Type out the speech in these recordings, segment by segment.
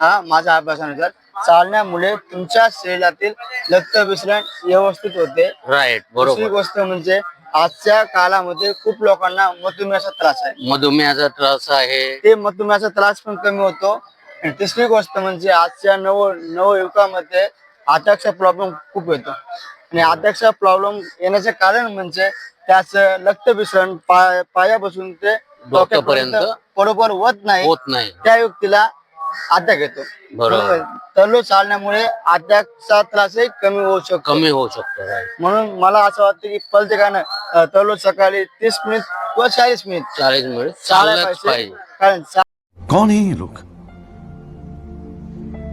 हा माझ्या अभ्यासानुसार चालण्यामुळे तुमच्या शरीरातील रक्त विसरण व्यवस्थित होते. राईट दुसरी बरोबर. गोष्ट म्हणजे आजच्या काळामध्ये खूप लोकांना मधुमेहाचा त्रास आहे. मधुमेहाचा त्रास आहे. ते मधुमेहाचा त्रास पण कमी होतो. आणि तिसरी गोष्ट म्हणजे आजच्या नव नवयुगामध्ये अटॅकचा प्रॉब्लेम खूप येतो. आणि अटॅकचा प्रॉब्लेम येण्याचे कारण म्हणजे त्याचं रक्त विसरण पाय पायापासून ते डोक्यापर्यंत बरोबर होत नाही. होत नाही. त्या व्यक्तीला अटॅक येतो बरोबर. तल्लो चालण्यामुळे अटॅकचा त्रासही कमी होऊ शकतो. कमी होऊ शकतो right. म्हणून मला असं वाटतं की प्रत्येकानं तल्लो सकाळी तीस मिनिट किंवा चाळीस मिनिट चाळीस मिनिट चालायला चाललंच पाहिजे. पाहिजे कारण कौन है ये लोग?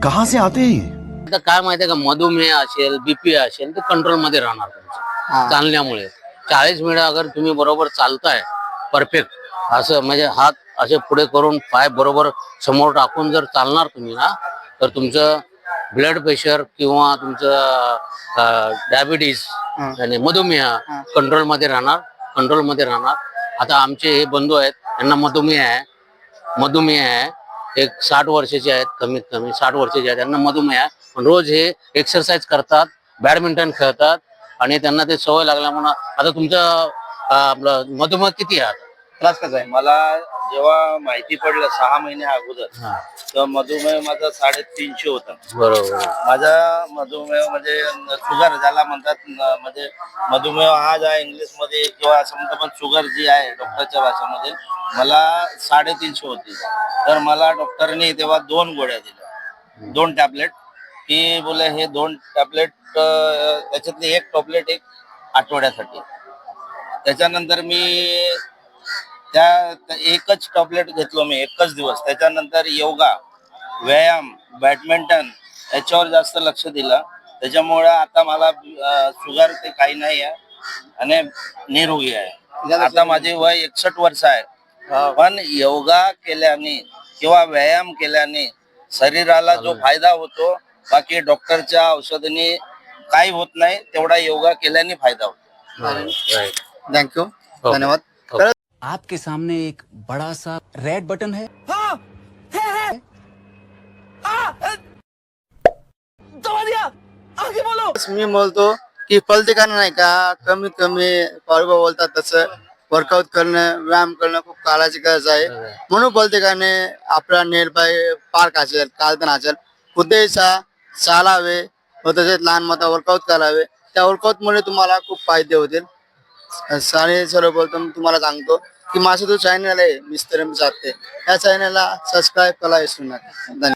कहां से आते हैं ये? आता काय माहितीये का मधुमेह असेल बीपी असेल ते कंट्रोलमध्ये राहणार तुमचं. हा. चालण्यामुळे. चाळीस मिनिट अगर तुम्ही बरोबर चालताय परफेक्ट असं म्हणजे हात असे पुढे करून पाय बरोबर समोर टाकून जर चालणार तुम्ही ना तर तुमचं ब्लड प्रेशर किंवा तुमचं डायबिटीस हा. आणि मधुमेह कंट्रोलमध्ये राहणार कंट्रोलमध्ये राहणार आता आमचे हे बंधू आहेत यांना मधुमेह आहे मधुमेह आहे एक साठ वर्षाचे आहेत कमीत कमी साठ वर्षाचे आहेत त्यांना मधुमेह आहे पण रोज हे एक्सरसाइज करतात बॅडमिंटन खेळतात आणि त्यांना ते सवय लागल्यामुळे आता तुमचं आपलं मधुमेह किती आहे? त्रास कसा आहे? मला जेव्हा माहिती पडलं सहा महिन्या अगोदर तेव्हा मधुमेह माझा साडेतीनशे होता. बरोबर. माझा मधुमेह म्हणजे शुगर ज्याला म्हणतात न- म्हणजे मधुमेह हा ज्या इंग्लिशमध्ये किंवा असं म्हणतात पण शुगर जी आहे डॉक्टरच्या भाषेमध्ये मला साडेतीनशे होती. तर मला डॉक्टरने तेव्हा दोन गोळ्या दिल्या. दोन टॅबलेट. की बोले हे दोन टॅबलेट त्याच्यातली एक टॅबलेट एक आठवड्यासाठी. त्याच्यानंतर मी त्या एकच टॉबलेट घेतलो मी एकच दिवस. त्याच्यानंतर योगा व्यायाम बॅडमिंटन याच्यावर जास्त लक्ष दिलं. त्याच्यामुळे आता मला शुगर ते काही नाही आहे आणि निरोगी आहे. आता माझे वय एकसष्ट वर्ष आहे. पण योगा केल्याने किंवा व्यायाम केल्याने शरीराला जो फायदा होतो बाकी डॉक्टरच्या औषधाने काही होत नाही तेवढा योगा केल्याने फायदा होतो. थँक्यू हो. धन्यवाद. आपके सामने एक बड़ा सा रेड बटन है। मी बोलतो की प्रत्येकानं नाही का कमीत कमी पारुबा बोलतात तसं वर्कआउट करणं व्यायाम करणं खूप काळाची गरज आहे म्हणून प्रत्येकाने आपला नेल बाय पार्क असेल गार्डन असेल कुठेसा चालावे व तसेच लहान मोठा वर्कआउट करावे त्या वर्कआउट मुळे तुम्हाला खूप फ़ायदे होतील आणि सर्वप्रथम तुम्हाला सांगतो की माझं जो चॅनल आहे मिस्टर जाते या चॅनलला सबस्क्राईब करायला विसरू नका. धन्यवाद.